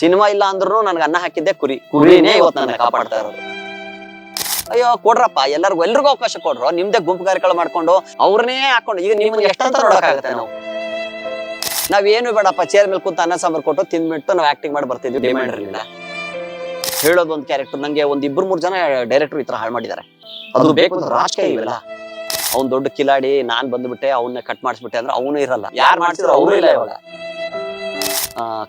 Cinema ಇಲ್ಲ ಅಂದ್ರೂ ನನ್ಗೆ ಅನ್ನ ಹಾಕಿದ್ದೆ ಕುರಿ. ಕುರಿನೇ ಇವತ್ತು ನನ್ನ ಕಾಪಾಡ್ತಾ ಇರೋದು. ಅಯ್ಯೋ ಕೊಡ್ರಪ್ಪ ಎಲ್ಲರಿಗೂ ಎಲ್ರಿಗೂ ಅವಕಾಶ ಕೊಡ್ರು. ನಿಮ್ದೇ ಗುಂಪು ಕಾರ್ಯಗಳು ಮಾಡ್ಕೊಂಡು ಅವ್ರನ್ನೇ ಹಾಕೊಂಡು ಈಗ ನಿಮ್ಗೆ ಎಷ್ಟಂತ ನೋಡಕ್ಕಾಗತ್ತೆ ನಾವು? ನಾವೇನು ಬೇಡಪ್ಪ ಚೇರ್ ಮೇಲೆ ಕೂತ ಅನ್ನ ಸಾಂಬಾರ್ ಕೊಟ್ಟು ತಿಂದ್ಬಿಟ್ಟು ನಾವು ಆಕ್ಟಿಂಗ್ ಮಾಡಿ ಬರ್ತಿದ್ವಿ ಡಿಮ್ಯಾಂಡ್ ಇರಲಿಲ್ಲ ಹೇಳೋದು ಒಂದು ಕ್ಯಾರೆಕ್ಟರ್ ನಂಗೆ ಒಂದ್ ಇಬ್ರು ಮೂರು ಜನ ಡೈರೆಕ್ಟರ್ ಈ ತರ ಹಾಳು ಮಾಡಿದ್ದಾರೆ. ಅದು ಬೇಕು ಅಂತ ರಾಜಕೀಯ ಇವೆಲ್ಲ. ಅವ್ನ್ ದೊಡ್ಡ ಕಿಲಾಡಿ ನಾನ್ ಬಂದ್ಬಿಟ್ಟೆ ಅವನ್ನ ಕಟ್ ಮಾಡಿಸ್ಬಿಟ್ಟೆ ಅಂದ್ರೆ ಅವನು ಇರಲ್ಲ. ಯಾರು ಮಾಡ್ತಿದ್ರು ಅವರು ಇಲ್ಲ ಇವಾಗ.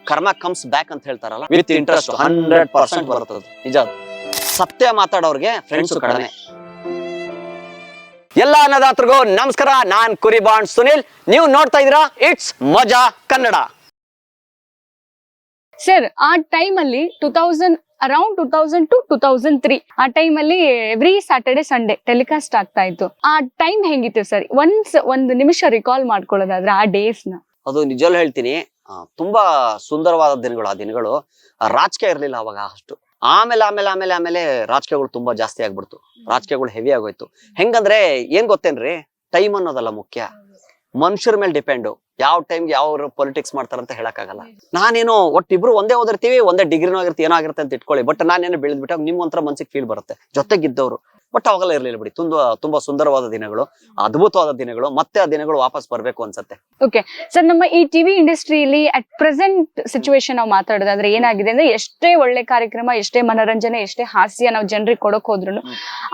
ಕರ್ಮ ಕಮ್ಸ್ ಬ್ಯಾಕ್ ಅಂತ ಹೇಳ್ತಾರಲ್ಲ ವಿತ್ ಇಂಟ್ರೆಸ್ಟ್ ಹಂಡ್ರೆಡ್ ಪರ್ಸೆಂಟ್ ಬರ್ತದೆ ನಿಜ ಸತ್ಯ ಮಾತಾಡೋರ್ಗೆ ಫ್ರೆಂಡ್ಸ್ ಕಡಿಮೆ. ಎಲ್ಲ ಅನ್ನದಾತರಿಗೂ ನಮಸ್ಕಾರ ನಾನ್ ಕುರಿ ಬಾಂಡ್ ಸುನಿಲ್. ನೀವು ನೋಡ್ತಾ ಇದೀರಾ ಇಟ್ಸ್ ಮಜಾ ಕನ್ನಡ. ಸರ್ ಆ ಟೈಮ್ ಅಲ್ಲಿ two thousand around two thousand to two thousand three ಆ ಟೈಮ್ ಅಲ್ಲಿ ಎವ್ರಿ ಸಾಟರ್ಡೆ ಸಂಡೇ ಟೆಲಿಕಾಸ್ಟ್ ಆಗ್ತಾ ಇತ್ತು. ಆ ಟೈಮ್ ಹೆಂಗಿತ್ತು ಸರ್ ಒನ್ಸ್ ಒಂದು ನಿಮಿಷ ರಿಕಾಲ್ ಮಾಡ್ಕೊಳ್ಳೋದಾದ್ರೆ ಆ ಡೇಸ್ನ. ಅದು ನಿಜವಲ್ಲ ಹೇಳ್ತೀನಿ. ತುಂಬಾ ಸುಂದರವಾದ ದಿನಗಳು ಆ ದಿನಗಳು. ರಾಜಕೀಯ ಇರ್ಲಿಲ್ಲ ಅವಾಗ ಅಷ್ಟು. ಆಮೇಲೆ ಆಮೇಲೆ ಆಮೇಲೆ ಆಮೇಲೆ ರಾಜಕೀಯಗಳು ತುಂಬಾ ಜಾಸ್ತಿ ಆಗ್ಬಿಡ್ತು. ರಾಜಕೀಯಗಳು ಹೆವಿ ಆಗೋಯ್ತು. ಹೆಂಗಂದ್ರೆ ಏನ್ ಗೊತ್ತೇನ್ರಿ? ಟೈಮ್ ಅನ್ನೋದಲ್ಲ ಮುಖ್ಯ. ಮನುಷ್ಯರ ಮೇಲೆ ಡಿಪೆಂಡು ಯಾವ ಟೈಮ್ಗೆ ಯಾವ ಪೊಲಿಟಿಕ್ಸ್ ಮಾಡ್ತಾರಂತ ಹೇಳಕ್ಕಾಗಲ್ಲ. ನಾನೇನು ಒಟ್ಟಿಬ್ರು ಒಂದೇ ಓದಿರ್ತೀವಿ ಒಂದೇ ಡಿಗ್ರಿನೂ ಆಗಿರ್ತೀವಿ ಏನೋ ಆಗಿರುತ್ತೆ ಅಂತ ಇಟ್ಕೊಳ್ಳಿ. ಬಟ್ ನಾನೇನು ಬೆಳೆದ್ಬಿಟ್ಟಾಗ ನಿಮ್ ಒಂಥರ ಮನ್ಸಿಗೆ ಫೀಲ್ ಬರುತ್ತೆ. ಜೊತೆಗಿದ್ದವರು. ಬಟ್ ಅವಾಗೆಲ್ಲ ಇರ್ಲಿಲ್ಲ ಬಿಡಿ. ತುಂಬಾ ತುಂಬಾ ಸುಂದರವಾದ ದಿನಗಳು ಅದ್ಭುತವಾದ ದಿನಗಳು ಮತ್ತೆ ಆ ದಿನಗಳು ವಾಪಸ್ ಬರಬೇಕು ಅನ್ಸುತ್ತೆ. ಓಕೆ ಸರ್ ನಮ್ಮ ಈ ಟಿವಿ ಇಂಡಸ್ಟ್ರಿಯಲ್ಲಿ ಅಟ್ ಪ್ರೆಸೆಂಟ್ ಸಿಚುವೇಶನ್ ನಾವು ಮಾತಾಡೋದಾದ್ರೆ ಏನಾಗಿದೆ ಅಂದ್ರೆ ಎಷ್ಟೇ ಒಳ್ಳೆ ಕಾರ್ಯಕ್ರಮ ಎಷ್ಟೇ ಮನೋರಂಜನೆ ಎಷ್ಟೇ ಹಾಸ್ಯ ನಾವು ಜನರಿಗೆ ಕೊಡಕ್ ಹೋದ್ರು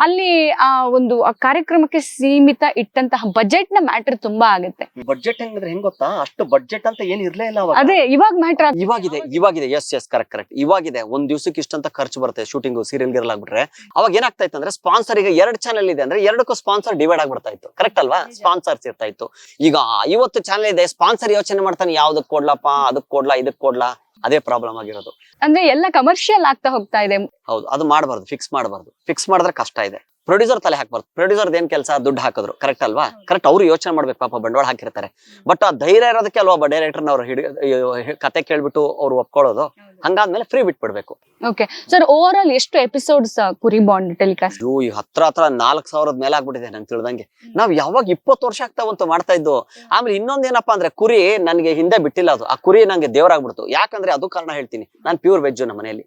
ಅಲ್ಲಿ ಆ ಒಂದು ಆ ಕಾರ್ಯಕ್ರಮಕ್ಕೆ ಸೀಮಿತ ಇಟ್ಟಂತಹ ಬಜೆಟ್ನ ಮ್ಯಾಟರ್ ತುಂಬಾ ಆಗುತ್ತೆ. ಬಜೆಟ್ ಹೆಂಗಂದ್ರೆ ಹೆಂಗ್ ಗೊತ್ತಾ? ಅಷ್ಟು ಬಜೆಟ್ ಅಂತ ಏನ್ ಇರ್ಲೇ ಇಲ್ಲ ಅವಾಗ. ಅದೇ ಇವಾಗ ಮ್ಯಾಟರ್ ಇವಾಗಿದೆ ಇವಾಗಿದೆ. ಎಸ್ ಎಸ್ ಕರೆಕ್ಟ್ ಕರೆಕ್ಟ್ ಇವಾಗಿದೆ. ಒಂದ್ ದಿವ್ಸಕ್ಕೆ ಇಷ್ಟಂತ ಖರ್ಚು ಬರುತ್ತೆ ಶೂಟಿಂಗ್ ಸೀರಿಯಲ್ ಗಿರಲ್ ಆಗ್ಬಿಟ್ರೆ ಅವಾಗ ಏನಾಗ್ತಾ ಇತ್ತು ಅಂದ್ರೆ ಸ್ಪಾನ್ಸರ್ ಈಗ ಎರಡ್ ಚಾನೆಲ್ ಇದೆ ಅಂದ್ರೆ ಎರಡಕ್ಕೂ ಸ್ಪಾನ್ಸರ್ ಡಿವೈಡ್ ಆಗ್ಬಿಡ್ತಾ ಇತ್ತು. ಕರೆಕ್ಟ್ ಅಲ್ವಾ? ಸ್ಪಾನ್ಸರ್ಸ್ ಇರ್ತಾ ಇತ್ತು. ಈಗ ಐವತ್ತು ಚಾನೆಲ್ ಇದೆ ಸ್ಪಾನ್ಸರ್ ಯೋಚನೆ ಮಾಡ್ತಾನೆ ಯಾವ್ದಕ್ ಕೊಡ್ಲಪ್ಪ ಅದಕ್ ಕೊಡ್ಲಾ ಇದಕ್ ಕೊಡ್ಲಾ? ಅದೇ ಪ್ರಾಬ್ಲಮ್ ಆಗಿರೋದು. ಅಂದ್ರೆ ಎಲ್ಲ ಕಮರ್ಷಿಯಲ್ ಆಗ್ತಾ ಹೋಗ್ತಾ ಇದೆ. ಹೌದು ಅದು ಮಾಡಬಾರ್ದು ಫಿಕ್ಸ್ ಮಾಡಬಾರ್ದು. ಫಿಕ್ಸ್ ಮಾಡಿದ್ರೆ ಕಷ್ಟ ಇದೆ. ಪ್ರೊಡ್ಯೂಸರ್ ತಲೆ ಹಾಕ್ಬಾರ್ದು. ಪ್ರೊಡ್ಯೂಸರ್ ಏನ್ ಕೆಲಸ? ದುಡ್ಡು ಹಾಕಿದ್ರು. ಕರೆಕ್ಟ್ ಅಲ್ವಾ? ಕರೆಕ್ಟ್ ಅವ್ರು ಯೋಚನೆ ಮಾಡ್ಬೇಕು ಪಾಪ ಬಂಡವಾಳ ಹಾಕಿರ್ತಾರೆ. ಬಟ್ ಆ ಧೈರ್ಯ ಇರೋದಕ್ಕೆ ಅಲ್ವಾ ಡೈರೆಕ್ಟರ್ ಅವ್ರು ಹಿಡಿ ಅಯ್ಯೋ, ಕತೆ ಕೇಳ್ಬಿಟ್ಟು ಅವ್ರು ಒಪ್ಕೊಳ್ಳೋದು? ಹಂಗಾದ್ಮೇಲೆ ಫ್ರೀ ಬಿಟ್ಬಿಡ್ಬೇಕು. ಓಕೆ ಸರ್ ಓವರ್ ಆಲ್ ಎಷ್ಟು ಎಪಿಸೋಡ್ಸ್ ಕುರಿ ಬಾಂಡ್ ಟೆಲಿಕಾಸ್ಟ್ ಅಯ್ಯೋ ಈ ಹತ್ರ ಹತ್ರ ನಾಲ್ಕ್ ಸಾವಿರದ ಮೇಲೆ ಆಗ್ಬಿಟ್ಟಿದೆ ನಂಗೆ ತಿಳಿದಂಗೆ. ನಾವ್ ಯಾವಾಗ ಇಪ್ಪತ್ತು ವರ್ಷ ಆಗ್ತಾವಂತ ಮಾಡ್ತಾ ಇದ್ದು ಆಮೇಲೆ ಇನ್ನೊಂದ್ ಏನಪ್ಪಾ ಅಂದ್ರೆ ಕುರಿ ನನ್ಗೆ ಹಿಂದೆ ಬಿಟ್ಟಿಲ್ಲ ಅದು. ಆ ಕುರಿ ನಂಗೆ ದೇವರಾಗ್ಬಿಡ್ತು ಯಾಕಂದ್ರೆ ಅದು ಕಾರಣ ಹೇಳ್ತೀನಿ. ನಾನ್ ಪ್ಯೂರ್ ವೆಜ್ ನಮ್ಮ ಮನೆಯಲ್ಲಿ.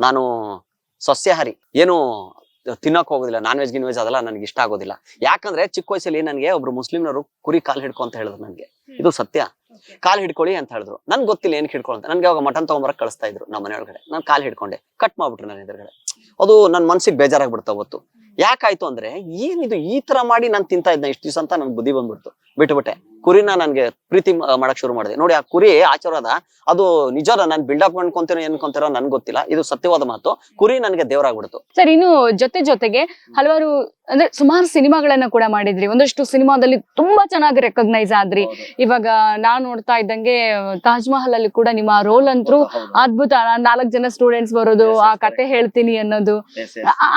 ನಾನು ಸಸ್ಯಾಹಾರಿ. ಏನು ತಿನ್ನಕ್ ಹೋಗೋದಿಲ್ಲ ನಾನ್ ವೆಜ್ ಗಿನ್ ವೆಜ್ ಅದೆಲ್ಲ ನನಗೆ ಇಷ್ಟ ಆಗೋದಿಲ್ಲ. ಯಾಕಂದ್ರೆ ಚಿಕ್ಕ ವಯಸ್ಸಲ್ಲಿ ನನಗೆ ಒಬ್ರು ಮುಸ್ಲಿಮ್ನವರು ಕುರಿ ಕಾಲ್ ಹಿಡ್ಕೊ ಅಂತ ಹೇಳಿದ್ರು ನನಗೆ ಇದು ಸತ್ಯ. ಕಾಲ್ ಹಿಡ್ಕೊಳ್ಳಿ ಅಂತ ಹೇಳಿದ್ರು. ನನ್ ಗೊತ್ತಿಲ್ಲ ಏನ್ ಹಿಡ್ಕೊಳ್ಳಂತ ನನ್ಗೆ ಅವಾಗ ಮಟನ್ ತಗೊಂಬರಕ್ ಕಳಿಸ್ತಾ ಇದ್ರು ನಮ್ಮ ಮನೆಯೊಳಗಡೆ. ನಾನು ಕಾಲ್ ಹಿಡ್ಕೊಂಡೆ. ಕಟ್ ಮಾಡ್ಬಿಟ್ರು ನನ್ನ ಎದುರುಗಡೆ. ಅದು ನನ್ನ ಮನ್ಸಿಗೆ ಬೇಜಾರಾಗ್ಬಿಡ್ತಾ ಅವತ್ತು. ಯಾಕಾಯ್ತು ಅಂದ್ರೆ ಏನಿದು ಈ ತರ ಮಾಡಿ ನಾನು ತಿಂತಾ ಇದ್ನ ಇಷ್ಟು ದಿವಸ ಅಂತ ನನ್ ಬುದ್ಧಿ ಬಂದ್ಬಿಡ್ತು. ಬಿಟ್ಬಿಟ್ಟೆ. ಕುರಿನ ನನ್ಗೆ ಪ್ರೀತಿ ಮಾಡಕ್ ಶುರು ಮಾಡಿದೆ. ನೋಡಿ ಆ ಕುರಿ ಆಚಾರದ ಅದು. ನಿಜದ ನಾನು ಬಿಲ್ಡಪ್ ಮಾಡ್ಕೊಂತೀರೋ ಏನ್ ಅನ್ಕೊಂತೀರೋ ನನ್ಗೆ ಗೊತ್ತಿಲ್ಲ. ಇದು ಸತ್ಯವಾದ ಮಾತು. ಕುರಿ ನನಗೆ ದೇವರಾಗ್ಬಿಡ್ತು. ಸರ್ ಇನ್ನು ಜೊತೆ ಜೊತೆಗೆ ಹಲವಾರು ಅಂದ್ರೆ ಸುಮಾರು ಸಿನಿಮಾಗಳನ್ನ ಕೂಡ ಮಾಡಿದ್ರಿ. ಒಂದಷ್ಟು ಸಿನಿಮಾದಲ್ಲಿ ತುಂಬಾ ಚೆನ್ನಾಗಿ ರೆಕಗ್ನೈಸ್ ಆದ್ರಿ. ಇವಾಗ ನಾನ್ ನೋಡ್ತಾ ಇದ್ದಂಗೆ ತಾಜ್ ಮಹಲ್ ಅಲ್ಲಿ ಕೂಡ ನಿಮ್ಮ ರೋಲ್ ಅಂತೂ ಅದ್ಭುತ. ನಾಲ್ಕು ಜನ ಸ್ಟೂಡೆಂಟ್ಸ್ ಬರೋದು ಆ ಕತೆ ಹೇಳ್ತೀನಿ ಅನ್ನೋದು.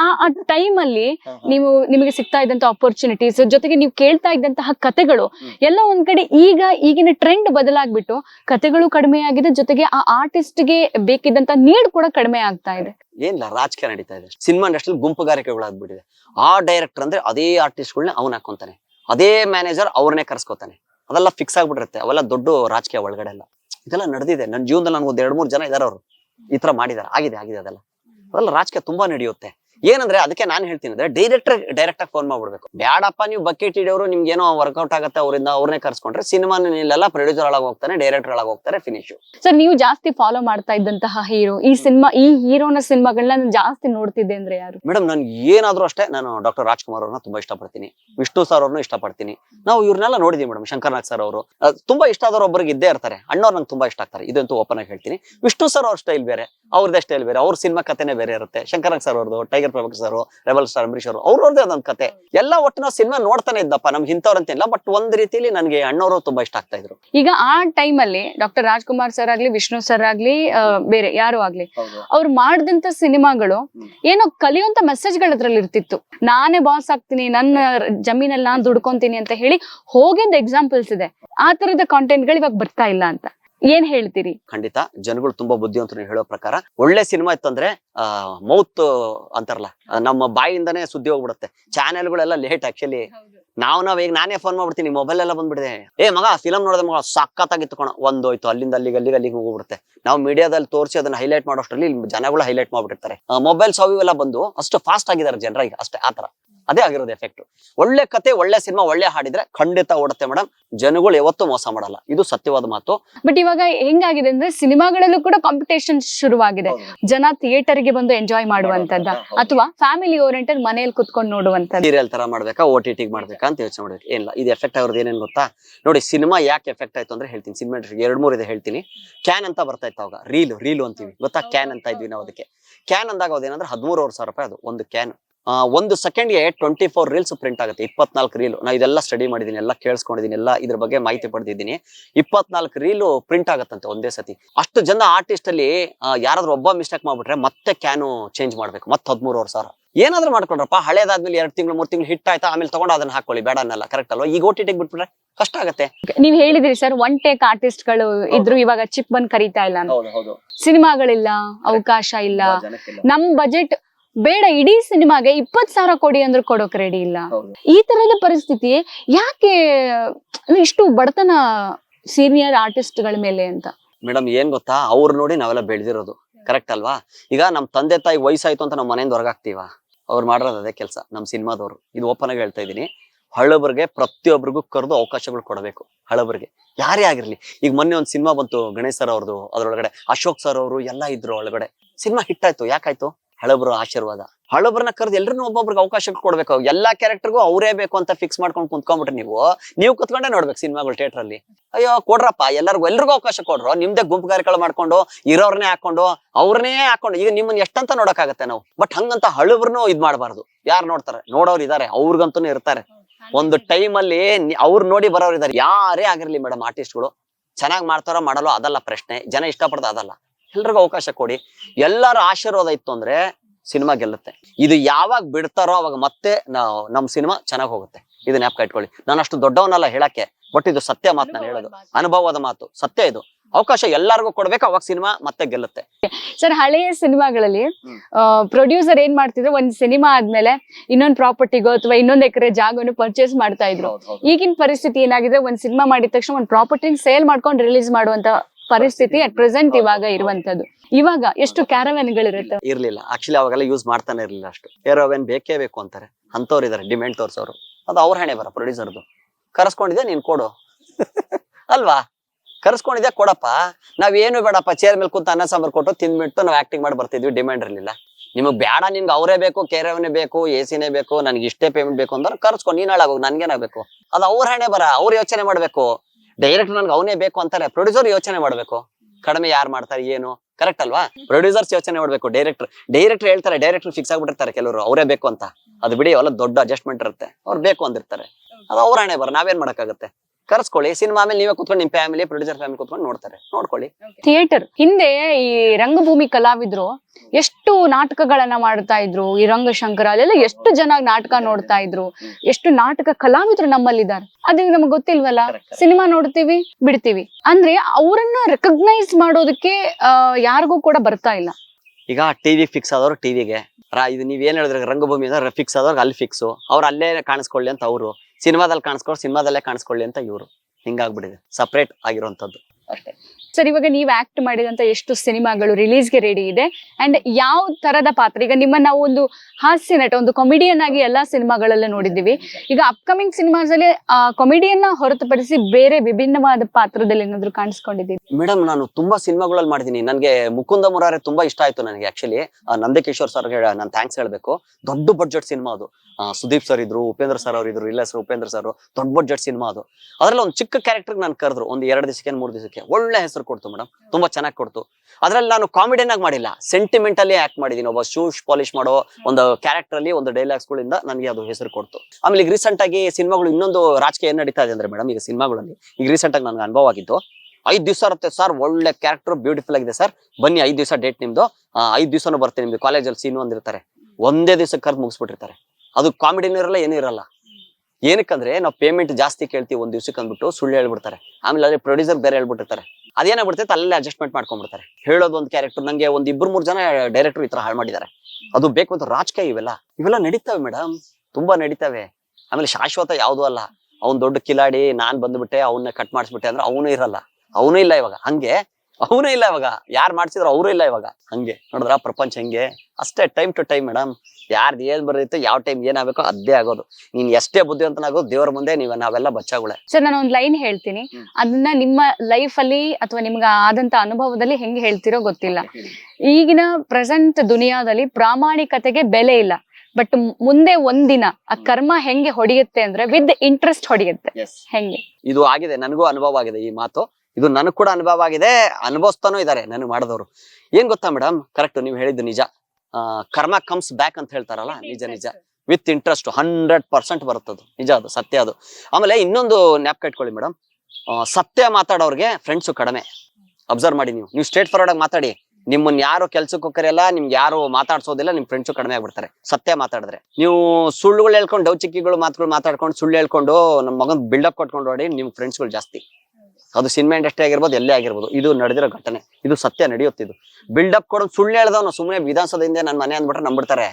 ಆ ಟೈಮ್ ಅಲ್ಲಿ ನೀವು ನಿಮಗೆ ಸಿಗ್ತಾ ಇದ್ದಂತ ಅಪರ್ಚುನಿಟೀಸ್ ಜೊತೆಗೆ ನೀವು ಕೇಳ್ತಾ ಇದ್ದಂತಹ ಕತೆಗಳು ಎಲ್ಲ ಒಂದ್ ಕಡೆ ಈಗ ಈಗಿನ ಟ್ರೆಂಡ್ ಬದಲಾಗ್ಬಿಟ್ಟು ಕತೆಗಳು ಕಡಿಮೆ ಆಗಿದೆ ಜೊತೆಗೆ ಆ ಆರ್ಟಿಸ್ಟ್ಗೆ ಬೇಕಿದ್ದಂತ ನೀಡ್ ಕೂಡ ಕಡಿಮೆ ಆಗ್ತಾ ಇದೆ. ಏನಿಲ್ಲ ರಾಜಕೀಯ ನಡೀತಾ ಇದೆ. ಸಿನಿಮಾ ಇಂಡಸ್ಟ್ರಿ ಗುಂಪುಗಾರಿಕೆಗಳಾಗ್ಬಿಟ್ಟಿದೆ ಆ ಡೈರೆಕ್ಟರ್ ಅಂದ್ರೆ ಅದೇ ಆರ್ಟಿಸ್ಟ್ಗಳನ್ನ ಅವನ್ ಹಾಕೊಂತಾನೆ. ಅದೇ ಮ್ಯಾನೇಜರ್ ಅವ್ರನ್ನೇ ಕರ್ಸ್ಕೊತಾನೆ. ಅದೆಲ್ಲ ಫಿಕ್ಸ್ ಆಗ್ಬಿಟ್ಟಿರುತ್ತೆ. ಅವೆಲ್ಲ ದೊಡ್ಡ ರಾಜಕೀಯ ಒಳಗಡೆ ಎಲ್ಲ ಇದೆಲ್ಲ ನಡೆದಿದೆ. ನನ್ನ ಜೀವನದಲ್ಲಿ ನನ್ಗೆ ಒಂದ್ ಎರಡ್ ಮೂರ್ ಜನ ಇದಾರೆ ಅವರು. ಈ ತರ ಮಾಡಿದಾರೆ. ಆಗಿದೆ ಆಗಿದೆ ಅದೆಲ್ಲ. ಅದೆಲ್ಲ ರಾಜಕೀಯ ತುಂಬಾ ನಡೆಯುತ್ತೆ. ಏನಂದ್ರೆ ಅದಕ್ಕೆ ನಾನು ಹೇಳ್ತೀನಿ ಅಂದ್ರೆ ಡೈರೆಕ್ಟರ್ ಡೈರೆಕ್ಟ್ ಆಗಿ ಫೋನ್ ಮಾಡ್ಬಿಡ್ಬೇಕು. ಬ್ಯಾಡಪ್ಪ ನೀವು ಬಕೆಟ್ ಹಿಡಿಯೋರು ನಿಮ್ಗೆ ಏನೋ ವರ್ಕೌಟ್ ಆಗುತ್ತೆ ಅವರಿಂದ ಅವ್ರನ್ನೇ ಕರ್ಸ್ಕೊಂಡ್ರೆ ಸಿನಿಮಾ ನಿಲ್ಲೆಲ್ಲ ಪ್ರೊಡ್ಯೂಸರ್ ಒಳಗೆ ಹೋಗ್ತಾನೆ ಡೈರೆಕ್ಟರ್ ಒಳಗೆ ಹೋಗ್ತಾರೆ ಫಿನಿಶ್ ಸರ್ ನೀವು ಜಾಸ್ತಿ ಫಾಲೋ ಮಾಡ್ತಾ ಇದ್ದಂತಹ ಹೀರೋ ಈ ಸಿನಿಮಾ ಈ ಹೀರೋನ ಸಿನಿಮಾಗಳನ್ನ ನಾನು ಜಾಸ್ತಿ ನೋಡ್ತಿದ್ದೆ ಅಂದ್ರೆ ಯಾರು? ಮೇಡಮ್ ನಾನು ಏನಾದ್ರೂ ಅಷ್ಟೇ ನಾನು ಡಾಕ್ಟರ್ ರಾಜ್ಕುಮಾರ್ ಅವ್ರನ್ನ ತುಂಬಾ ಇಷ್ಟಪಡ್ತೀನಿ ವಿಷ್ಣು ಸರ್ ಅವ್ರನ್ನ ಇಷ್ಟಪಡ್ತೀನಿ. ನಾವು ಇವ್ರನ್ನೆಲ್ಲ ನೋಡಿದೀವಿ ಮೇಡಮ್ ಶಂಕರ್ನಾಗ್ ಸರ್ ಅವರು. ತುಂಬಾ ಇಷ್ಟ ಆದವ್ರು ಒಬ್ಬರಿಗೆ ಇದ್ದೇ ಇರ್ತಾರೆ ಅಣ್ಣವ್ರು ನಂಗೆ ತುಂಬಾ ಇಷ್ಟ ಆಗ್ತಾರೆ ಇದಂತೂ ಓಪನ್ ಆಗಿ ಹೇಳ್ತೀನಿ. ವಿಷ್ಣು ಸರ್ ಅವ್ರ ಸ್ಟೈಲ್ ಬೇರೆ ಅವ್ರದ್ದೇ ಸ್ಟೈಲ್ ಬೇರೆ ಅವ್ರ ಸಿನಿಮಾ ಕಥೆನೇ ಬೇರೆ ಇರುತ್ತೆ ಶಂಕರ್ನಾಗ್ ಸರ್ ಅವ್ರದ್ದು tiger Prabhakar sir rebel star Ambareesh ಅವರು. ಅವ್ರವ್ರದೇ ಅದೊಂದು ಕತೆ. ಎಲ್ಲ ಒಟ್ಟು ನಾವು ಸಿನಿಮಾ ನೋಡ್ತಾನೆ ಇದ್ದಪ್ಪ ನಮ್ಗೆ ಇಂಥವ್ರಂತಿಲ್ಲ ಬಟ್ ಒಂದ್ ರೀತಿಲಿ ನನಗೆ ಅಣ್ಣವರು ತುಂಬಾ ಇಷ್ಟ ಆಗ್ತಾ ಇದ್ರು. ಈಗ ಆ ಟೈಮ್ ಅಲ್ಲಿ ಡಾಕ್ಟರ್ ರಾಜ್ಕುಮಾರ್ ಸರ್ ಆಗ್ಲಿ ವಿಷ್ಣು ಸರ್ ಆಗ್ಲಿ ಬೇರೆ ಯಾರು ಆಗ್ಲಿ ಅವ್ರು ಮಾಡಿದಂತ ಸಿನಿಮಾಗಳು ಏನೋ ಕಲಿಯುವಂತ ಮೆಸೇಜ್ಗಳು ಅದ್ರಲ್ಲಿ ಇರ್ತಿತ್ತು. ನಾನೇ ಬಾಸ್ ಆಗ್ತೀನಿ ನನ್ನ ಜಮೀನಲ್ಲಿ ನಾನು ದುಡ್ಕೊಂತೀನಿ ಅಂತ ಹೇಳಿ ಹೋಗಿದ್ದ ಎಕ್ಸಾಂಪಲ್ಸ್ ಇದೆ. ಆ ತರದ ಕಾಂಟೆಂಟ್ಗಳು ಇವಾಗ ಬರ್ತಾ ಇಲ್ಲ ಅಂತ. ಏನ್ ಹೇಳ್ತೀರಿ? ಖಂಡಿತ. ಜನಗಳು ತುಂಬಾ ಬುದ್ಧಿವಂತರು ಹೇಳೋ ಪ್ರಕಾರ ಒಳ್ಳೆ ಸಿನಿಮಾ ಇತ್ತಂದ್ರೆ ಅಂದ್ರೆ ಮೌತ್ ಅಂತಾರಲ್ಲ ನಮ್ಮ ಬಾಯಿಂದಾನೇ ಸುದ್ದಿ ಹೋಗ್ಬಿಡುತ್ತೆ. ಚಾನೆಲ್ಗಳೆಲ್ಲ ಲೇಟ್ ಆಕ್ಚುಲಿ. ನಾವ್ ನಾವ್ ಈಗ ನಾನೇ ಫೋನ್ ಮಾಡ್ಬಿಡ್ತೀನಿ ಮೊಬೈಲ್ ಎಲ್ಲ ಬಂದ್ಬಿಡಿದೆ. ಏ ಮಗ ಫಿಲಮ್ ನೋಡಿದ ಮಗ ಸಖತ್ತಾಗಿತ್ತು ಕಣ. ಒಂದೋಯ್ತು ಅಲ್ಲಿಂದ ಅಲ್ಲಿಗೆ ಅಲ್ಲಿಗೆ ಅಲ್ಲಿಗೆ ಹೋಗ್ಬಿಡುತ್ತೆ. ನಾವು ಮೀಡಿಯಾದಲ್ಲಿ ತೋರಿಸಿ ಅದನ್ನ ಹೈಲೈಟ್ ಮಾಡೋಷ್ಟರಲ್ಲಿ ಜನಗಳು ಹೈಲೈಟ್ ಮಾಡ್ಬಿಟ್ಟಿರ್ತಾರೆ. ಮೊಬೈಲ್ ಇವೆಲ್ಲ ಬಂದು ಅಷ್ಟು ಫಾಸ್ಟ್ ಆಗಿದ್ದಾರೆ ಜನರ ಈಗ ಅಷ್ಟೇ ಆತರ ಅದೇ ಆಗಿರೋದು ಎಫೆಕ್ಟ್ ಒಳ್ಳೆ ಕತೆ ಒಳ್ಳೆ ಸಿನಿಮಾ ಒಳ್ಳೆ ಹಾಡಿದ್ರೆ ಖಂಡಿತ ಓಡುತ್ತೆ ಮೇಡಮ್ ಜನಗಳು ಯಾವತ್ತೂ ಮೋಸ ಮಾಡಲ್ಲ. ಇದು ಸತ್ಯವಾದ ಮಾತು. ಬಟ್ ಇವಾಗ ಹೆಂಗಾಗಿದೆ ಅಂದ್ರೆ ಸಿನಿಮಾಗಳಲ್ಲೂ ಕೂಡ ಕಾಂಪಿಟೇಷನ್ ಶುರುವಾಗಿದೆ. ಜನ ಥಿಯೇಟರ್ಗೆ ಬಂದು ಎಂಜಾಯ್ ಮಾಡುವಂತದ್ದ ಅಥವಾ ಫ್ಯಾಮಿಲಿ ಓರಿಯಂಟೆಡ್ ಮನೆಯಲ್ಲಿ ಕುತ್ಕೊಂಡು ನೋಡುವಂತ ಸೀರಿಯಲ್ ತರ ಮಾಡ್ಬೇಕಾ ಓ ಟಿ ಟಿ ಮಾಡ್ಬೇಕಾ ಅಂತ ಯೋಚನೆ ಮಾಡ್ಬೇಕು. ಏನಿಲ್ಲ ಇದು ಎಫೆಕ್ಟ್ ಆಗೋದು ಏನೇನು ಗೊತ್ತಾ? ನೋಡಿ ಸಿನಿಮಾ ಯಾಕೆ ಎಫೆಕ್ಟ್ ಆಯ್ತು ಅಂದ್ರೆ ಹೇಳ್ತೀನಿ. ಸಿನಿಮಾ ಎರಡು ಮೂರು ಇದೆ ಹೇಳ್ತೀನಿ. ಕ್ಯಾನ್ ಅಂತ ಬರ್ತಾ ಇತ್ತು ಅವಾಗ. ರೀಲ್ ರೀಲ್ ಅಂತೀವಿ. ಗೊತ್ತಾ? ಕ್ಯಾನ್ ಅಂತ ಇದ್ವಿ ನಾವು ಅದಕ್ಕೆ. ಕ್ಯಾನ್ ಅಂದಾಗ ಅದೇನಂದ್ರೆ ಹದಿಮೂರುವರೆ ಸಾವಿರ ರೂಪಾಯಿ ಅದು. ಒಂದು ಕ್ಯಾನ್ ಒಂದು ಸೆಕೆಂಡ್ಗೆ ಟ್ವೆಂಟಿ ಫೋರ್ ರೀಲ್ಸ್ ಪ್ರಿಂಟ್ ಆಗುತ್ತೆ. ಇಪ್ಪತ್ನಾಲ್ಕು ರೀಲ್ ನಾ ಇದೆಲ್ಲ ಸ್ಟಡಿ ಮಾಡಿದ್ದೀನಿ ಎಲ್ಲ ಕೇಳಿಸ್ಕೊಂಡಿದ್ದೀನಿ ಎಲ್ಲ ಇದ್ರ ಬಗ್ಗೆ ಮಾಹಿತಿ ಪಡೆದಿದ್ದೀನಿ. ಇಪ್ಪತ್ನಾಲ್ಕು ರೀಲು ಪ್ರಿಂಟ್ ಆಗತ್ತಂತೆ ಒಂದೇ ಸತಿ. ಅಷ್ಟು ಜನ ಆರ್ಟಿಸ್ಟ್ ಅಲ್ಲಿ ಯಾರಾದ್ರೂ ಒಬ್ಬ ಮಿಸ್ಟೇಕ್ ಮಾಡ್ಬಿಟ್ರೆ ಮತ್ತೆ ಕ್ಯಾನು ಚೇಂಜ್ ಮಾಡ್ಬೇಕು. ಮತ್ತೆ ಹದಿಮೂರುವರೆ ಸಾವಿರ ಏನಾದ್ರೂ ಮಾಡ್ಕೊಂಡ್ರಪ್ಪ ಹಳೇದಾದ್ಮೇಲೆ ಎರಡು ತಿಂಗಳು ಮೂರು ತಿಂಗಳು ಹಿಟ್ ಆಯ್ತಾ ಆಮೇಲೆ ತಗೊಂಡು ಅದನ್ನ ಹಾಕೊಳ್ಳಿ ಬೇಡ ಅನ್ನಲ್ಲ ಕರೆಕ್ಟ್ ಅಲ್ವಾ? ಈಗ ಓಟಿ ಬಿಟ್ಬಿಟ್ರೆ ಕಷ್ಟ ಆಗುತ್ತೆ. ನೀವ್ ಹೇಳಿದಿರಿ ಸರ್ ಒನ್ ಟೇಕ್ ಆರ್ಟಿಸ್ಟ್ಗಳು ಇದ್ರು ಇವಾಗ ಚಿಪ್ ಬಂದ್ ಕರೀತಾ ಇಲ್ಲ ಸಿನಿಮಾಗಳಿಲ್ಲ ಅವಕಾಶ ಇಲ್ಲ. ನಮ್ ಬಜೆಟ್ ಬೇಡ ಇಡೀ ಸಿನಿಮಾಗೆ ಇಪ್ಪತ್ ಸಾವಿರ ಕೊಡಿ ಅಂದ್ರೆ ಕೊಡೋಕ್ ರೆಡಿ ಇಲ್ಲ. ಈ ತರದ ಪರಿಸ್ಥಿತಿ ಯಾಕೆ ಇಷ್ಟು ಬಡತನ ಸೀನಿಯರ್ ಆರ್ಟಿಸ್ಟ್ಗಳ ಮೇಲೆ ಅಂತ? ಮೇಡಮ್ ಏನ್ ಗೊತ್ತಾ? ಅವ್ರು ನೋಡಿ ನಾವೆಲ್ಲ ಬೆಳೆದಿರೋದು. ಕರೆಕ್ಟ್ ಅಲ್ವಾ? ಈಗ ನಮ್ ತಂದೆ ತಾಯಿ ವಯಸ್ಸಾಯ್ತು ಅಂತ ನಾವು ಮನೆಯಿಂದ ಹೊರಗಾಗ್ತೀವ ಅವ್ರು ಮಾಡಿರೋದು ಅದೇ ಕೆಲಸ ನಮ್ ಸಿನಿಮಾದವ್ರು. ಇದು ಓಪನ್ ಆಗಿ ಹೇಳ್ತಾ ಇದೀನಿ ಹಳಬರ್ಗೆ ಪ್ರತಿಯೊಬ್ಬರಿಗೂ ಕರೆದು ಅವಕಾಶಗಳು ಕೊಡಬೇಕು ಹಳಬರ್ಗೆ. ಯಾರೇ ಆಗಿರ್ಲಿ. ಈಗ ಮೊನ್ನೆ ಒಂದು ಸಿನಿಮಾ ಬಂತು ಗಣೇಶ್ ಸರ್ ಅವ್ರದ್ದು ಅದ್ರೊಳಗಡೆ. ಅಶೋಕ್ ಸರ್ ಅವರು ಎಲ್ಲ ಇದ್ರು ಒಳಗಡೆ ಸಿನಿಮಾ ಹಿಟ್ ಆಯ್ತು ಯಾಕಾಯ್ತು? ಹಳಬರು ಆಶೀರ್ವಾದ. ಹಳಬರನ್ನ ಕರೆದು ಎಲ್ರನ್ನೂ ಒಬ್ಬೊಬ್ರಿಗೆ ಅವಕಾಶ ಕೊಡ್ಬೇಕು. ಎಲ್ಲಾ ಕ್ಯಾರೆಕ್ಟರ್ಗೂ ಅವರೇ ಬೇಕು ಅಂತ ಫಿಕ್ಸ್ ಮಾಡ್ಕೊಂಡು ಕುಂತ್ಕೊಂಡ್ಬಿಟ್ರೆ ನೀವು ನೀವು ಕುತ್ಕೊಂಡೇ ನೋಡ್ಬೇಕು ಸಿನಿಮಾಗಳು ಥಿಯೇಟರ್ ಅಲ್ಲಿ. ಅಯ್ಯೋ, ಕೊಡ್ರಪ್ಪ, ಎಲ್ಲರಿಗೂ, ಎಲ್ರಿಗೂ ಅವಕಾಶ ಕೊಡ್ರು. ನಿಮ್ದೇ ಗುಂಪು ಕಾರ್ಯಗಳು ಮಾಡ್ಕೊಂಡು, ಇರೋರ್ನೇ ಹಾಕೊಂಡು, ಅವ್ರನ್ನೇ ಹಾಕೊಂಡು, ಈಗ ನಿಮ್ಮನ್ನ ಎಷ್ಟಂತ ನೋಡೋಕ್ಕಾಗತ್ತೆ ನಾವು? ಬಟ್ ಹಂಗಂತ ಹಳಬ್ರನ್ನೂ ಇದ್ ಮಾಡಬಾರ್ದು. ಯಾರು ನೋಡ್ತಾರೆ? ನೋಡೋರು ಇದಾರೆ ಅವ್ರಿಗಂತೂ ಇರ್ತಾರೆ. ಒಂದು ಟೈಮ್ ಅಲ್ಲಿ ಅವ್ರು ನೋಡಿ ಬರೋರು ಇದಾರೆ. ಯಾರೇ ಆಗಿರ್ಲಿ ಮೇಡಮ್ ಆರ್ಟಿಸ್ಟ್ಗಳು ಚೆನ್ನಾಗಿ ಮಾಡ್ತಾರೋ ಮಾಡಲ್ಲ ಅದಲ್ಲ ಪ್ರಶ್ನೆ. ಜನ ಇಷ್ಟಪಡ್ತಾ ಅದಲ್ಲ. ಎಲ್ರಿಗೂ ಅವಕಾಶ ಕೊಡಿ. ಎಲ್ಲರ ಆಶೀರ್ವಾದ ಇತ್ತು ಅಂದ್ರೆ ಸಿನಿಮಾ ಗೆಲ್ಲುತ್ತೆ. ಇದು ಯಾವಾಗ ಬಿಡ್ತಾರೋ ಅವಾಗ ಮತ್ತೆ ನಾವು ನಮ್ ಸಿನಿಮಾ ಚೆನ್ನಾಗಿ ಹೋಗುತ್ತೆ. ಇದು ಜ್ಞಾಪಕ ಇಟ್ಕೊಳ್ಳಿ. ನಾನು ಅಷ್ಟು ದೊಡ್ಡವನಲ್ಲ ಹೇಳಕ್ಕೆ ಬಟ್ ಇದು ಸತ್ಯ ಮಾತು ನಾನು ಹೇಳೋದು. ಅನುಭವದ ಮಾತು. ಸತ್ಯ ಇದು. ಅವಕಾಶ ಎಲ್ಲರಿಗೂ ಕೊಡ್ಬೇಕು ಅವಾಗ ಸಿನಿಮಾ ಮತ್ತೆ ಗೆಲ್ಲುತ್ತೆ. ಸರ್ ಹಳೆಯ ಸಿನಿಮಾಗಳಲ್ಲಿ. ಪ್ರೊಡ್ಯೂಸರ್ ಏನ್ ಮಾಡ್ತಿದ್ರು? ಒಂದ್ ಸಿನಿಮಾ ಆದ್ಮೇಲೆ ಇನ್ನೊಂದ್ ಪ್ರಾಪರ್ಟಿಗೋ ಅಥವಾ ಇನ್ನೊಂದ್ ಎಕರೆ ಜಾಗವನ್ನು ಪರ್ಚೇಸ್ ಮಾಡ್ತಾ ಇದ್ರು. ಈಗಿನ ಪರಿಸ್ಥಿತಿ ಏನಾಗಿದೆ? ಒಂದ್ ಸಿನಿಮಾ ಮಾಡಿದ ತಕ್ಷಣ ಒಂದ್ ಪ್ರಾಪರ್ಟಿನ ಸೇಲ್ ಮಾಡ್ಕೊಂಡು ರಿಲೀಸ್ ಮಾಡುವಂತ ಪರಿಸ್ಥಿತಿ ಅಟ್ ಪ್ರೆಸೆಂಟ್ ಇವಾಗ ಇರುವಂತದ್ದು ಇವಾಗ ಎಷ್ಟು ಕ್ಯಾರವನ್ಗಳಿರುತ್ತೆ ಇರ್ಲಿಲ್ಲ. ಆಕ್ಚುಲಿ ಅವಾಗೆಲ್ಲ ಯೂಸ್ ಮಾಡ್ತಾನೆ ಇರ್ಲಿಲ್ಲ ಅಷ್ಟು. ಏರೋವೆನ್ ಬೇಕೇ ಬೇಕು ಅಂತಾರೆ. ಅಂತವ್ರು ಇದಾರೆ ಡಿಮ್ಯಾಂಡ್ ತೋರ್ಸೋರು. ಅದು ಅವ್ರ ಹಣೆ ಬರ ಪ್ರೊಡ್ಯೂಸರ್ದು ಕರೆಸ್ಕೊಂಡಿದ್ದೆ ನೀನ್ ಕೊಡು. ಅಲ್ವಾ? ಕರ್ಸ್ಕೊಂಡಿದ್ದೆ ಕೊಡಪ್ಪ. ನಾವೇನು ಬೇಡಪ್ಪ ಚೇರ್ ಮೇಲೆ ಕೂತ ಅನ್ನ ಸಾಂಬಾರ್ ಕೊಟ್ಟು ತಿಂದ್ಬಿಟ್ಟು ನಾವು ಆಕ್ಟಿಂಗ್ ಮಾಡಿ ಬರ್ತಿದ್ವಿ ಡಿಮ್ಯಾಂಡ್ ಇರಲಿಲ್ಲ. ನಿಮಗೆ ಬೇಡ ನಿಮ್ಗೆ ಅವರೇ ಬೇಕು ಕೇರವನೇ ಬೇಕು ಎ ಸಿನೇ ಬೇಕು ನನಗೆ ಇಷ್ಟೇ ಪೇಮೆಂಟ್ ಬೇಕು ಅಂದ್ರೆ ಕರ್ಸ್ಕೊಂಡು ನೀನ್ ಹಾಳಾಗೋಗಿ ನನ್ಗೇನಾಗಬೇಕು ಅದು ಅವ್ರ ಹಣೆ ಬರ ಅವ್ರು ಯೋಚನೆ ಮಾಡ್ಬೇಕು. ಡೈರೆಕ್ಟ್ ನನ್ಗೆ ಅವನೇ ಬೇಕು ಅಂತಾರೆ ಪ್ರೊಡ್ಯೂಸರ್ ಯೋಚನೆ ಮಾಡ್ಬೇಕು. ಕಡಿಮೆ ಯಾರು ಮಾಡ್ತಾರೆ, ಏನು? ಕರೆಕ್ಟ್ ಅಲ್ವಾ? ಪ್ರೊಡ್ಯೂಸರ್ಸ್ ಯೋಚನೆ ಮಾಡ್ಬೇಕು ಡೈರೆಕ್ಟರ್ ಡೈರೆಕ್ಟರ್ ಹೇಳ್ತಾರೆ ಡೈರೆಕ್ಟರ್ ಫಿಕ್ಸ್ ಆಗ್ಬಿಟ್ಟಿರ್ತಾರೆ ಕೆಲವರು, ಅವರೇ ಬೇಕು ಅಂತ. ಅದು ಬಿಡಿ ಅವೆಲ್ಲ ದೊಡ್ಡ ಅಡ್ಜಸ್ಟ್ಮೆಂಟ್ ಇರುತ್ತೆ. ಅವ್ರು ಬೇಕು ಅಂದಿರ್ತಾರೆ. ಅದು ಅವ್ರ ಹಣೆ ಬರ, ನಾವೇನ್ ಮಾಡಕ್ಕಾಗತ್ತೆ? ಕರ್ಸ್ಕೊಳ್ಳಿ. ಸಿನಿಮಾ ಮೇಲೆ ನೀವೇ ಕುತ್ಕೊಂಡು ನಿಮ್ ಫ್ಯಾಮಿಲಿ ಪ್ರೊಡ್ಯೂಸರ್ ಫ್ಯಾಮಿಲಿ ಕುತ್ಕೊಂಡು ನೋಡ್ತಾರೆ. ನೋಡ್ಕೊಳ್ಳಿ. ಥಿಯೇಟರ್. ಹಿಂದೆ ಈ ರಂಗಭೂಮಿ ಕಲಾವಿದ್ರು ಎಷ್ಟು ನಾಟಕಗಳನ್ನ ಮಾಡ್ತಾ ಇದ್ರು ಈ ರಂಗಶಂಕರ ಅಲ್ಲೆಲ್ಲ ಎಷ್ಟು ಜನ ನಾಟಕ ನೋಡ್ತಾ ಇದ್ರು ಎಷ್ಟು ನಾಟಕ ಕಲಾವಿದ್ರು ನಮ್ಮಲ್ಲಿದ್ದಾರೆ. ಅದು ನಮ್ಗೆ ಗೊತ್ತಿಲ್ವಲ್ಲ? ಸಿನಿಮಾ ನೋಡ್ತೀವಿ ಬಿಡ್ತೀವಿ. ಅಂದ್ರೆ ಅವರನ್ನ ರೆಕಗ್ನೈಸ್ ಮಾಡೋದಕ್ಕೆ ಯಾರಿಗೂ ಕೂಡ ಬರ್ತಾ ಇಲ್ಲ. ಈಗ ಟಿವಿ ಫಿಕ್ಸ್ ಆದವ್ರು ಟಿವಿಗೆ ಇದು ನೀವ್ ಏನ್ ಹೇಳಿದ್ರೆ ರಂಗಭೂಮಿ ಅಂದ್ರೆ ಫಿಕ್ಸ್ ಆದವ್ರಿಗೆ ಅಲ್ಲಿ ಫಿಕ್ಸ್ ಅವ್ರು ಅಲ್ಲೇ ಕಾಣಿಸ್ಕೊಳ್ಳಿ ಅಂತ ಅವರು. ಸಿನಿಮಾದಲ್ಲಿ ಕಾಣಿಸ್ಕೊಳ್ಳಿ ಸಿನಿಮಾದಲ್ಲೇ ಕಾಣಿಸ್ಕೊಳ್ಳಿ ಅಂತ ಇವರು. ಹಿಂಗಾಗ್ಬಿಟ್ಟಿದೆ. ಸಪ್ರೇಟ್ ಆಗಿರುವಂತದ್ದು ಅಷ್ಟೇ. ಸರ್, ಇವಾಗ ನೀವು ಆಕ್ಟ್ ಮಾಡಿದಂತ ಎಷ್ಟು ಸಿನಿಮಾಗಳು ರಿಲೀಸ್ಗೆ ರೆಡಿ ಇದೆ. ಅಂಡ್ ಯಾವ ತರದ ಪಾತ್ರ? ಈಗ ನಿಮ್ಮ ನಾವು ಒಂದು ಹಾಸ್ಯ ನಟ, ಒಂದು ಕಾಮಿಡಿಯನ್ ಆಗಿ ಎಲ್ಲಾ ಸಿನಿಮಾಗಳಲ್ಲೂ ನೋಡಿದ್ದೀವಿ. ಈಗ ಅಪ್ಕಮಿಂಗ್ ಸಿನಿಮಾಸ್ ಅಲ್ಲಿ ಕಾಮಿಡಿಯನ್ನ ಹೊರತುಪಡಿಸಿ ಬೇರೆ ವಿಭಿನ್ನವಾದ ಪಾತ್ರದಲ್ಲಿ ಏನಾದ್ರು ಕಾಣಿಸ್ಕೊಂಡಿದ್ದೀವಿ ಮೇಡಮ್ ನಾನು ತುಂಬಾ ಸಿನಿಮಾಗಳಲ್ಲಿ ಮಾಡಿದೀನಿ ನನಗೆ ಮುಕುಂದ ಮುರಾರೆ ತುಂಬಾ ಇಷ್ಟ ಆಯ್ತು ನನಗೆ ಆಕ್ಚುಲಿ ನಂದಕಿಶೋರ್ ಸರ್ ನಾನು ಥ್ಯಾಂಕ್ಸ್ ಹೇಳ್ಬೇಕು. ದೊಡ್ಡ ಬಡ್ಜೆಟ್ ಸಿನಿಮಾ ಅದು. ಸುದೀಪ್ ಸರ್ ಇದ್ರು, ಉಪೇಂದ್ರ ಸರ್ ಅವ್ರು ಇದ್ರು ಇಲ್ಲ ಸರ್ ಉಪೇಂದ್ರ ಸರ್ ದೊಡ್ಡ ಬಡ್ಜೆಟ್ ಸಿನಿಮಾ ಅದು. ಅದ್ರಲ್ಲಿ ಒಂದು ಚಿಕ್ಕ ಕ್ಯಾರೆಕ್ಟರ್ ನಾನು ಕರೆದ್ರು, ಒಂದು ಎರಡು ದಿವಸಕ್ಕೆ, ಮೂರು ದಿವಸಕ್ಕೆ. ಒಳ್ಳೆ ಹೆಸರು ಕೊಡ್ತು ಮೇಡಮ್ ತುಂಬಾ ಚೆನ್ನಾಗಿ ಕೊಡ್ತು. ಅದ್ರಲ್ಲಿ ನಾನು ಕಾಮಿಡಿಯನ್ ಆಗಿ ಮಾಡಿಲ್ಲ. ಸೆಂಟಿಮೆಂಟಲ್ಲಿ ಆಕ್ಟ್ ಮಾಡಿದೀನಿ. ಒಬ್ಬ ಶೂಸ್ ಪಾಲಿಶ್ ಮಾಡೋ ಒಂದು ಕ್ಯಾರೆಕ್ಟರ್ ಅಲ್ಲಿ ಒಂದು ಡೈಲಾಗ್ಸ್ ಗಳಿಂದ ನನಗೆ ಅದು ಹೆಸರು ಕೊಡ್ತು. ಆಮೇಲೆ ಈಗ ರೀಸೆಂಟ್ ಆಗಿ ಸಿನಿಮಾಗಳು ಇನ್ನೊಂದು ರಾಜಕೀಯ ಏನ್ ನಡೀತಾ ಇದೆ ಅಂದ್ರೆ ಮೇಡಮ್ ಈಗ ಸಿನಿಮಾಗಳಲ್ಲಿ ಈಗ ರೀಸೆಂಟ್ ಆಗಿ ನನಗೆ ಅನುಭವ ಆಗಿತ್ತು ಐದ್ ದಿವಸ ಇರುತ್ತೆ ಸರ್ ಒಳ್ಳೆ ಕ್ಯಾರೆಕ್ಟರ್ ಬ್ಯೂಟಿಫುಲ್ ಆಗಿದೆ ಸರ್ ಬನ್ನಿ ಐದ್ ದಿವಸ ಡೇಟ್ ನಿಮ್ದು. ಐದು ಐದ್ ದಿವಸನೂ ಬರ್ತೀನಿ ನಿಮ್ದು ಕಾಲೇಜಲ್ಲಿ ಸೀನು ಅಂದಿರ್ತಾರೆ ಒಂದೇ ದಿವಸ ಕರ್ದು ಮುಗಿಸ್ಬಿಟ್ಟಿರ್ತಾರೆ. ಅದು ಕಾಮಿಡಿನೂ ಇರಲ್ಲ, ಏನೂ ಇರಲ್ಲ. ಏನಕ್ಕಂದ್ರೆ ನಾವು ಪೇಮೆಂಟ್ ಜಾಸ್ತಿ ಕೇಳ್ತೀವಿ ಒಂದ್ ದಿವ್ಸಕ್ಕೆ ಅಂದ್ಬಿಟ್ಟು ಸುಳ್ಳು ಹೇಳ್ಬಿಡ್ತಾರೆ. ಆಮೇಲೆ ಅಲ್ಲಿ ಪ್ರೊಡ್ಯೂಸರ್ ಬೇರೆ ಹೇಳ್ಬಿಟ್ಟಿರ್ತಾರೆ. ಅದೇನಾಗ್ಬಿಡ್ತೈತೆ ಅಲ್ಲೇ ಅಡ್ಜಸ್ಟ್ಮೆಂಟ್ ಮಾಡ್ಕೊಂಡ್ಬಿಡ್ತಾರೆ. ಹೇಳೋದು ಒಂದು ಕ್ಯಾರೆಕ್ಟರ್ ನಂಗೆ ಒಂದ್ ಇಬ್ಬರು ಮೂರು ಜನ ಡೈರೆಕ್ಟರ್ ಈ ತರ ಹಾಳು ಮಾಡಿದ್ದಾರೆ. ಅದು ಬೇಕು ಅಂತ ರಾಜಕೀಯ ಇವೆಲ್ಲ. ಇವೆಲ್ಲ ನಡೀತವೆ ಮೇಡಮ್ ತುಂಬಾ ನಡೀತವೆ. ಆಮೇಲೆ ಶಾಶ್ವತ ಯಾವ್ದು ಅಲ್ಲ. ಅವ್ನ್ ದೊಡ್ಡ ಕಿಲಾಡಿ, ನಾನ್ ಬಂದ್ಬಿಟ್ಟೆ ಅವನ್ನ ಕಟ್ ಮಾಡಿಸ್ಬಿಟ್ಟೆ ಅಂದ್ರೆ ಅವನು ಇರಲ್ಲ. ಅವನು ಇಲ್ಲ ಇವಾಗ. ಹಂಗೆ ಅವನು ಇಲ್ಲ ಇವಾಗ. ಯಾರು ಮಾಡ್ಸಿದ್ರು ಅವ್ರು ಇಲ್ಲ ಇವಾಗ. ಹಂಗೆ ನೋಡಿದ್ರ ಪ್ರಪಂಚ ಹಂಗೆ. ಅಷ್ಟೇ ಟೈಮ್ ಟು ಟೈಮ್ ಮೇಡಮ್ ಯಾರ್ದು ಏನ್ ಬರುತ್ತೆ ಯಾವ ಟೈಮ್ ಏನಾಗಬೇಕೋ ಅದೇ ಆಗೋದು. ನೀನ್ ಎಷ್ಟೇ ಬುದ್ಧಿವಂತನಾಗೋದು ದೇವ್ರ ಮುಂದೆ ನೀವ್ ನಾವೆಲ್ಲ ಬಚ್ಚಾಗುಳೆ. ಸರ್ ನಾನು ಒಂದ್ ಲೈನ್ ಹೇಳ್ತೀನಿ. ಅದನ್ನ ನಿಮ್ಮ ಲೈಫ್ ಅಲ್ಲಿ ಅಥವಾ ನಿಮ್ಗೆ ಆದಂತ ಅನುಭವದಲ್ಲಿ ಹೆಂಗ್ ಹೇಳ್ತಿರೋ ಗೊತ್ತಿಲ್ಲ. ಈಗಿನ ಪ್ರೆಸೆಂಟ್ ದುನಿಯಾದಲ್ಲಿ ಪ್ರಾಮಾಣಿಕತೆಗೆ ಬೆಲೆ ಇಲ್ಲ. ಬಟ್ ಮುಂದೆ ಒಂದಿನ ಆ ಕರ್ಮ ಹೆಂಗೆ ಹೊಡೆಯುತ್ತೆ ಅಂದ್ರೆ ವಿತ್ ಇಂಟ್ರೆಸ್ಟ್ ಹೊಡೆಯುತ್ತೆ. ಹೆಂಗೆ? ಇದು ಆಗಿದೆ ನನಗೂ ಅನುಭವ ಆಗಿದೆ ಈ ಮಾತು. ಇದು ನನಗೆ ಕೂಡ ಅನುಭವ ಆಗಿದೆ. ಅನುಭವಿಸ್ತಾನೂ ಇದ್ದಾರೆ ನನಗೆ ಮಾಡಿದವರು. ಏನ್ ಗೊತ್ತಾ ಮೇಡಮ್ ಕರೆಕ್ಟ್ ನೀವು ಹೇಳಿದ್ದು ನಿಜ. ಕರ್ಮ ಕಮ್ಸ್ ಬ್ಯಾಕ್ ಅಂತ ಹೇಳ್ತಾರಲ್ಲ ನಿಜ ನಿಜ. ವಿತ್ ಇಂಟ್ರೆಸ್ಟ್ ಹಂಡ್ರೆಡ್ ಪರ್ಸೆಂಟ್ ಬರುತ್ತದು. ನಿಜ ಅದು ಸತ್ಯ ಅದು. ಆಮೇಲೆ ಇನ್ನೊಂದು ನ್ಯಾಪ್ ಇಟ್ಕೊಳ್ಳಿ ಮೇಡಮ್ ಸತ್ಯ ಮಾತಾಡೋರಿಗೆ ಫ್ರೆಂಡ್ಸು ಕಡಿಮೆ. ಅಬ್ಸರ್ವ್ ಮಾಡಿ ನೀವು. ನೀವು ಸ್ಟ್ರೇಟ್ ಫಾರ್ವರ್ಡ್ ಆಗಿ ಮಾತಾಡಿ. ನಿಮ್ಮನ್ನ ಯಾರು ಕೆಲ್ಸಕ್ಕೆ ಹೋಗ್ಕರೆಲ್ಲ ನಿಮ್ಗೆ ಯಾರು ಮಾತಾಡ್ಸೋದಿಲ್ಲ ನಿಮ್ ಫ್ರೆಂಡ್ಸು ಕಡಿಮೆ ಆಗ್ಬಿಡ್ತಾರೆ. ಸತ್ಯ ಮಾತಾಡಿದ್ರೆ. ನೀವು ಸುಳ್ಳುಗಳು ಹೇಳ್ಕೊಂಡು ಡೌಚಿಕ್ಕಿಗಳು ಮಾತುಗಳು ಮಾತಾಡ್ಕೊಂಡು ಸುಳ್ಳು ಹೇಳ್ಕೊಂಡು ನಮ್ಮ ಮಗನ್ ಬಿಲ್ಡಪ್ ಕೊಟ್ಕೊಂಡು ನೋಡಿ ನಿಮ್ ಫ್ರೆಂಡ್ಸ್ಗಳು ಜಾಸ್ತಿ. ಅದು ಸಿನಿಮಾ ಇಂಡಸ್ಟ್ರಿ ಆಗಿರ್ಬೋದು ಎಲ್ಲೇ ಆಗಿರ್ಬೋದು ಇದು ನಡೆದಿರೋ ಘಟನೆ. ಇದು ಸತ್ಯ ನಡೆಯುತ್ತಿದ್ದು. ಬಿಲ್ಡಪ್ ಕೊಡೋದು ಸುಳ್ಳು ಹೇಳ್ದವನು ಸುಮ್ಮನೆ ವಿಧಾನಸೌಧದಿಂದ ನನ್ನ ಮನೆ ಅಂದ್ಬಿಟ್ರೆ ನಂಬಿಡ್ತಾರೆ.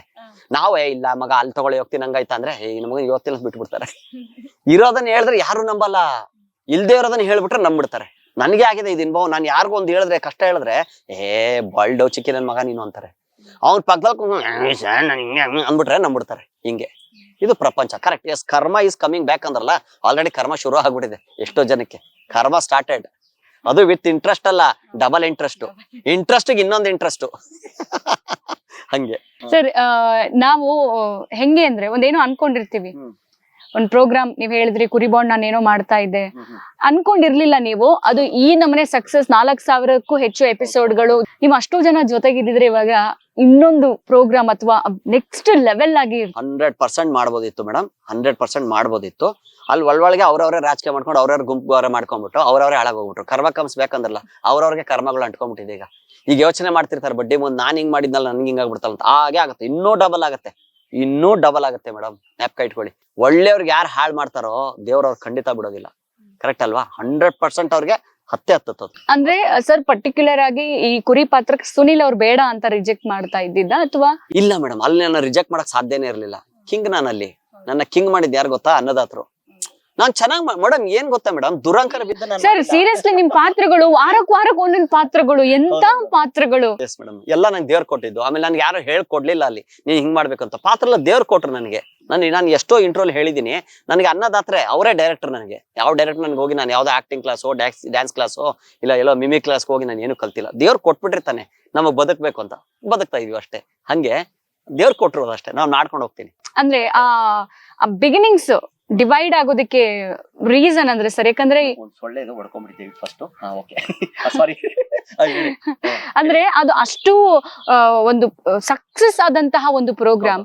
ನಾವೇ ಇಲ್ಲ ಮಗ ಅಲ್ಲಿ ತಗೊಳ್ಳಿ ಹೋಗ್ತೀನಿ ಹಂಗಾಯ್ತಾ ಅಂದ್ರೆ ಏ ನಮಗೆ ಇವತ್ತಿನ ಬಿಟ್ಬಿಡ್ತಾರೆ. ಇರೋದನ್ನ ಹೇಳಿದ್ರೆ ಯಾರು ನಂಬಲ್ಲ. ಇಲ್ದೇ ಇರೋದನ್ನ ಹೇಳ್ಬಿಟ್ರೆ ನಂಬಿಡ್ತಾರೆ. ನನಗೆ ಆಗಿದೆ ಇದು ಅನುಭವ ನಾನು ಯಾರಿಗೂ ಒಂದು ಹೇಳಿದ್ರೆ ಕಷ್ಟ ಹೇಳಿದ್ರೆ ಏ ಬಲ್ಡೋ ಚಿಕ್ಕಿ ನನ್ನ ಮಗ ನೀನು ಅಂತಾರೆ. ಅವ್ನ ಪಕ್ಕದಲ್ಲಿ ಅಂದ್ಬಿಟ್ರೆ ನಂಬಿಡ್ತಾರೆ ಹಿಂಗೆ. ಇದು ಪ್ರಪಂಚ. Correct yes karma is coming back ಅಂದ್ರಲ್ಲ ಆಲ್ರೆಡಿ ಕರ್ಮ ಶುರು ಆಗ್ಬಿಟ್ಟಿದೆ ಎಷ್ಟೋ ಜನಕ್ಕೆ. ಕರ್ಮ ಸ್ಟಾರ್ಟೆಡ್ ಅದು ವಿತ್ ಇಂಟ್ರೆಸ್ಟ್ ಅಲ್ಲ ಡಬಲ್ ಇಂಟ್ರೆಸ್ಟ್ ಇಂಟ್ರೆಸ್ಟ್ ಇನ್ನೊಂದು ಇಂಟ್ರೆಸ್ಟ್ ಹಂಗೆ. ಸರ್ ನಾವು ಹೆಂಗೆ ಅಂದ್ರೆ ಒಂದೇನೋ ಅನ್ಕೊಂಡಿರ್ತೀವಿ. ಒಂದ್ ಪ್ರೋಗ್ರಾಮ್ ನೀವ್ ಹೇಳಿದ್ರಿ ಕುರಿ ಬಾಂಡ್ ಏನೋ ಮಾಡ್ತಾ ಇದ್ದೆ. ಅನ್ಕೊಂಡಿರ್ಲಿಲ್ಲ ನೀವು. ಅದು ಈ ನಮನೆ ಸಕ್ಸಸ್ ನಾಲ್ಕ್ ಸಾವಿರಕ್ಕೂ ಹೆಚ್ಚು ಎಪಿಸೋಡ್ಗಳು ನೀವು ಅಷ್ಟು ಜನ ಜೊತೆಗಿದ್ದಿದ್ರೆ ಇವಾಗ ಇನ್ನೊಂದು ಪ್ರೋಗ್ರಾಮ್ ಅಥವಾ ನೆಕ್ಸ್ಟ್ ಲೆವೆಲ್ ಆಗಿ ಹಂಡ್ರೆಡ್ ಪರ್ಸೆಂಟ್ ಮಾಡ್ಬೋದಿತ್ತು ಮೇಡಮ್ ಹಂಡ್ರೆಡ್ ಪರ್ಸೆಂಟ್ ಮಾಡ್ಬೋದಿತ್ತು. ಅಲ್ಲಿ ಒಳಗೆ ಅವ್ರವ್ರೆ ರಾಜಕೀಯ ಮಾಡ್ಕೊಂಡು ಅವ್ರವ್ರ ಗುಂಪು ಅವರೇ ಮಾಡ್ಕೊಂಡ್ಬಿಟ್ಟು ಅವ್ರವ್ರೆ ಹಾಳಾಗೋಗ್ಬಿಟ್ರು. ಕರ್ಮ ಕಮ್ಸ್ ಬೇಕಂದ್ರಲ್ಲ ಅವ್ರವ್ರಿಗೆ ಕರ್ಮಗಳು ಅಂಟ್ಕೊಂಡ್ಬಿಟ್ಟಿದೆ ಈಗ. ಈಗ ಯೋಚನೆ ಮಾಡ್ತಿರ್ತಾರೆ ಬಡ್ಡಿ ಮುಂದೆ ನಾನು ಹಿಂಗ್ ಮಾಡಿದ್ನಲ್ಲ ನನ್ಗೆ ಹಿಂಗಾಗ್ಬಿಡ್ತಲ್ಲ ಅಂತ ಹಾಗೆ ಆಗುತ್ತೆ. ಇನ್ನೂ ಡಬಲ್ ಆಗುತ್ತೆ. ಇನ್ನೂ ಡಬಲ್ ಆಗುತ್ತೆ ಮೇಡಮ್ ನ್ಯಾಪ್ಕ ಇಟ್ಕೊಳ್ಳಿ ಒಳ್ಳೆಯವ್ರಿಗೆ ಯಾರು ಹಾಳು ಮಾಡ್ತಾರೋ ದೇವ್ರವ್ರು ಖಂಡಿತ ಬಿಡೋದಿಲ್ಲ. ಕರೆಕ್ಟ್ ಅಲ್ವಾ? ಹಂಡ್ರೆಡ್ ಪರ್ಸೆಂಟ್ ಅವ್ರಿಗೆ ಹತ್ತೆ ಹತ್ತದ ಅಂದ್ರೆ ಸರ್ ಪರ್ಟಿಕ್ಯುಲರ್ ಆಗಿ ಈ ಕುರಿ ಪಾತ್ರಕ್ಕೆ ಸುನಿಲ್ ಅವ್ರು ಬೇಡ ಅಂತ ರಿಜೆಕ್ಟ್ ಮಾಡ್ತಾ ಇದ್ದಿದ್ದ ಅಥವಾ? ಇಲ್ಲ ಮೇಡಮ್ ಅಲ್ಲಿ ನಾನು ರಿಜೆಕ್ಟ್ ಮಾಡಕ್ ಸಾಧ್ಯನೇ ಇರಲಿಲ್ಲ. ಕಿಂಗ್ ನಾನು ಅಲ್ಲಿ ನನ್ನ ಕಿಂಗ್ ಮಾಡಿದ್ ಯಾರು ಗೊತ್ತಾ? ಅನ್ನದಾತ್ರು. ನಾನ್ ಚೆನ್ನಾಗ್ ಮೇಡಮ್ ಏನ್ ಗೊತ್ತಾ ಮೇಡಮ್ ದುರಂಕರ ಬಿದ್ದ ನಾನು ಸರ್ ಸೀರಿಯಸ್ಲಿ ನಿಮ್ ಪಾತ್ರಗಳು ವಾರಕ್ ವಾರಕ್ ಒಂದೊಂದ್ ಪಾತ್ರಗಳು ಎಂತ ಪಾತ್ರಗಳು? ಎಸ್ ಮೇಡಮ್ ಎಲ್ಲ ನಂಗೆ ದೇವ್ರು ಕೊಟ್ಟಿದ್ದು. ಆಮೇಲೆ ನನ್ಗೆ ಯಾರು ಹೇಳ್ಕೊಡ್ಲಿಲ್ಲ ಅಲ್ಲಿ. ನೀನ್ ಹಿಂಗ್ ಮಾಡ್ಬೇಕಂತ. ಪಾತ್ರ ಎಲ್ಲ ದೇವ್ರು ಕೊಟ್ರು ನನಗೆ. ನಾನು ನಾನು ಎಷ್ಟೋ ಇಂಟ್ರೋಲ್ ಹೇಳಿದೀನಿ. ನನಗೆ ಅನ್ನದಾತ್ರೆ ಅವರೇ ಡೈರೆಕ್ಟರ್ ನನಗೆ. ಯಾವ ಡೈರೆಕ್ಟರ್ ನನಗೆ ಹೋಗಿ ನಾನು ಯಾವ್ದೋ ಆಕ್ಟಿಂಗ್ ಕ್ಲಾಸೋ ಡ್ಯಾನ್ಸ್ ಡ್ಯಾನ್ಸ್ ಕ್ಲಾಸೋ ಇಲ್ಲ ಎಲ್ಲೋ ಮಿಮಿ ಕ್ಲಾಸ್ ಹೋಗಿ ನಾನು ಏನು ಕಲ್ತಿಲ್ಲ. ದೇವ್ರು ಕೊಟ್ಬಿಟ್ಟಿರ್ತಾನೆ. ನಮಗ್ ಬದುಕ್ಬೇಕು ಅಂತ. ಬದುಕ್ತಾ ಇದೀವಿ ಅಷ್ಟೇ. ಹಂಗೆ ದೇವ್ರ ಕೊಟ್ಟಿರೋದು ಅಷ್ಟೇ. ನಾವು ನಾಡ್ಕೊಂಡು ಹೋಗ್ತೀನಿ. ಅಂದ್ರೆ ಆ ಬಿಗಿನಿಂಗ್ಸ್ ಡಿವೈಡ್ ಆಗೋದಕ್ಕೆ ರೀಸನ್ ಅಂದ್ರೆ ಸರ್ ಯಾಕಂದ್ರೆ ಒಂದ್ ಸೊಳ್ಳೆದು ಹೊಡ್ಕೊಂಡ್ಬಿಟ್ಟಿದ್ದೀವಿ ಫಸ್ಟ್ ಓಕೆ ಸಾರಿ ಅಂದ್ರೆ ಅದು ಅಷ್ಟು ಆ, ಒಂದು ಸಕ್ಸಸ್ ಆದಂತಹ ಒಂದು ಪ್ರೋಗ್ರಾಮ್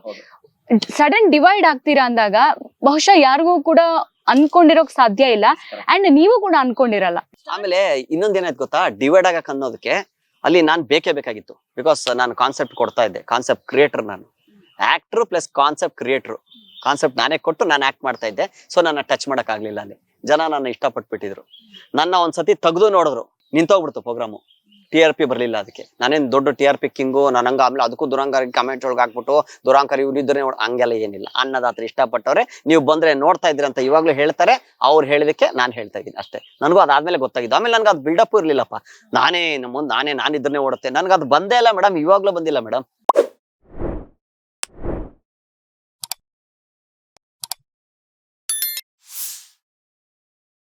ಸಡನ್ ಡಿವೈಡ್ ಆಗ್ತೀರಾ ಅಂದಾಗ ಬಹುಶಃ ಯಾರಿಗೂ ಕೂಡ ಅನ್ಕೊಂಡಿರೋಕ್ ಸಾಧ್ಯ ಇಲ್ಲ. ಅಂಡ್ ನೀವು ಕೂಡ ಅನ್ಕೊಂಡಿರಲ್ಲ. ಆಮೇಲೆ ಇನ್ನೊಂದ್ ಏನಾಯ್ತು ಗೊತ್ತಾ? ಡಿವೈಡ್ ಆಗಕ್ ಅನ್ನೋದಕ್ಕೆ ಅಲ್ಲಿ ನಾನ್ ಬೇಕೇ ಬೇಕಾಗಿತ್ತು. ಬಿಕಾಸ್ ನಾನು ಕಾನ್ಸೆಪ್ಟ್ ಕೊಡ್ತಾ ಇದ್ದೆ ಕಾನ್ಸೆಪ್ಟ್ ಕ್ರಿಯೇಟರ್ ನಾನು. Actor plus concept creator concept ನಾನೇ ಕೊಟ್ಟು ನಾನು ಆಕ್ಟ್ ಮಾಡ್ತಾ ಇದ್ದೆ. ಸೊ ನನ್ನ ಟಚ್ ಮಾಡೋಕ್ಕಾಗಲಿಲ್ಲ ಅಲ್ಲಿ. ಜನ ನನ್ನ ಇಷ್ಟಪಟ್ಬಿಟ್ಟಿದ್ರು. ನನ್ನ ಒಂದ್ಸತಿ ತೆಗೆದು ನೋಡಿದ್ರು. ನಿಂತೋಗ್ಬಿಡ್ತು ಪ್ರೋಗ್ರಾಮು ಟಿ ಆರ್ ಪಿ ಬರಲಿಲ್ಲ ಅದಕ್ಕೆ. ನಾನೇನು ದೊಡ್ಡ ಟಿ ಆರ್ ಪಿ ಕಿಂಗು ನಾನು ಹಂಗೆ ಆಮೇಲೆ ಅದಕ್ಕೂ ದುರಂಕಾರ ಕಮೆಂಟ್ ಒಳಗೆ ಹಾಕ್ಬಿಟ್ಟು, ದುರಂಕಾರ ಇವ್ರಿದ್ರೆ ನೋಡಿ, ಹಂಗೆಲ್ಲ ಏನಿಲ್ಲ. ಅನ್ನದಾತ್ರ ಇಷ್ಟಪಟ್ಟವ್ರೆ, ನೀವು ಬಂದ್ರೆ ನೋಡ್ತಾ ಇದ್ರಿ ಅಂತ ಇವಾಗಲೂ ಹೇಳ್ತಾರೆ. ಅವ್ರು ಹೇಳಿದಕ್ಕೆ ನಾನು ಹೇಳ್ತಾ ಇದ್ದೀನಿ ಅಷ್ಟೇ. ನನಗೂ ಅದಾದ್ಮೇಲೆ ಗೊತ್ತಾಗಿದ್ದು. ಆಮೇಲೆ ನನಗೆ ಅದು ಬಿಲ್ಡಪ್ ಇರಲಿಲ್ಲಪ್ಪ. ನಾನೇ ನಮ್ಮ ಮುಂದೆ ನಾನೇ ನಾನಿದ್ರೆ ಓಡುತ್ತೆ. ನನಗೆ ಅದು ಬಂದೇ ಇಲ್ಲ ಮೇಡಮ್, ಇವಾಗಲೂ ಬಂದಿಲ್ಲ ಮೇಡಮ್.